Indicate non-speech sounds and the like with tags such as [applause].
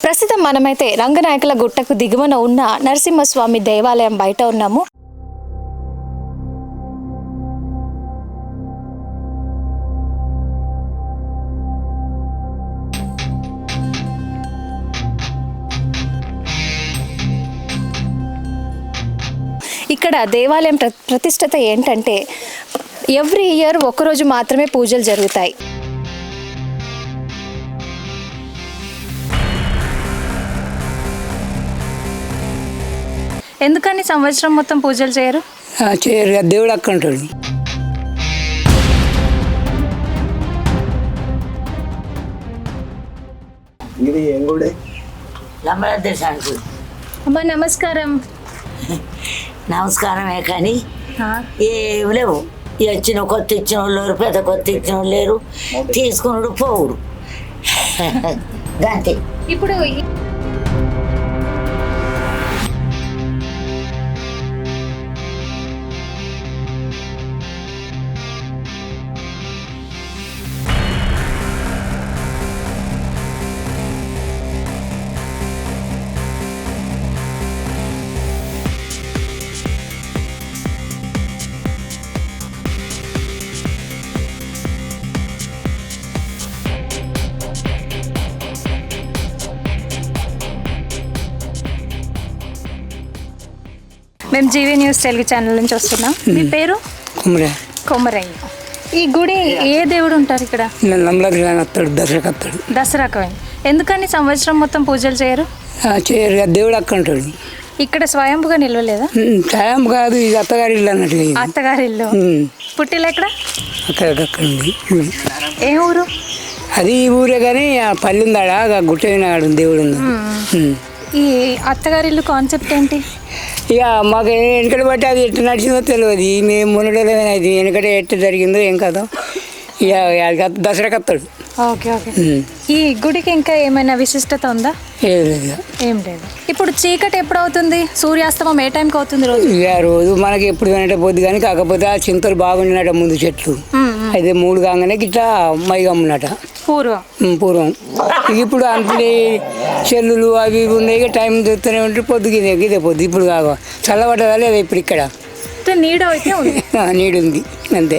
ప్రస్తుతం మనమైతే రంగనాయకుల గుట్టకు దిగువన ఉన్న నరసింహస్వామి దేవాలయం బయట ఉన్నాము. ఇక్కడ దేవాలయం ప్రతిష్టత ఏంటంటే ఎవ్రీ ఇయర్ ఒకరోజు మాత్రమే పూజలు జరుగుతాయి. ఎందుకని సంవత్సరం మొత్తం పూజలు చేయరు? ఆ, చేయరు దేవుడు అక్కడ ఉంటాడు. ఇది ఏం గుడి? లంబరదేశానికి అమ్మా నమస్కారం. నమస్కారమే కానీ ఏం లేవు. ఈ వచ్చిన కొత్త ఇచ్చిన వాళ్ళు లేరు పెద్ద కొత్త ఇచ్చిన వాళ్ళు లేరు. తీసుకున్నాడు పోవుడు. [laughs] గంతే. ఇప్పుడు మేము జీవీ న్యూస్ తెలుగు ఛానల్ నుంచి వస్తున్నాం. మీ పేరు? కుమ్మరే కొమరయ్య. ఈ గుడి ఏ దేవుడు ఉంటారు ఇక్కడ? నమ్మలకి వస్తాడు దసరాకి వస్తాడు దసరాకు ఎందుకని సంవత్సరం మొత్తం పూజలు చేయరు? ఆ, చేయరు ఇక దేవుడు అక్కడ ఉంటాడు. ఇక్కడ స్వయంపుగా నిలవలేదా? ఉమ్, టైం కాదు ఇది అత్తగారి ఇల్లు అన్నట్టుగా ఇది. అత్తగారి ఇల్లు. ఉమ్, పుట్టిల్లు ఎక్కడ? అక్కడ అక్కడ ఉంది ఉమ్. ఏ ఊరు? అది ఈ ఊరే కానీ ఆ పల్లి ఉందాడ గుట్ట వినాడు దేవుడు ఉంది ఉమ్. ఈ అత్తగారి ఇల్లు కాన్సెప్ట్ ఏంటి? ఇక మాకు వెనకటి బట్టి అది ఎట్లా నడిచిందో తెలియదు. మేము మునడలో అది వెనకటి ఎట్లా జరిగిందో ఏం కదా ఇక అది కాదు, దసరాకి వస్తాడు ఓకే ఓకే. ఈ గుడికి ఇంకా ఏమైనా విశిష్టత ఉందా? ఏం లేదు. ఇక. ఏం లేదు. ఇప్పుడు చీకటి ఎప్పుడు అవుతుంది సూర్యాస్తమం ఏ టైంకి అవుతుంది రోజు? ఇక రోజు మనకి ఎప్పుడు వెనట పోద్ది కానీ కాకపోతే ఆ చింతలు బాగుండినట ముందు చెట్లు. అయితే మూడు కాగానే గిట్లా మైగమ్మునట. పూర్వం. ఉమ్, పూర్వం. ఇక ఇప్పుడు అంతలే చెల్లులు అవి ఇవి ఉన్నాయి ఇక టైం చూస్తూనే ఉంటే పొద్దుకి ఇదే ఇదే పొద్దు. ఇప్పుడు కాగా చల్లబడ్డదా లేదా ఇప్పుడు ఇక్కడ? అంటే నీడ అయితే ఉంది. [laughs] నీడుంది. అంతే.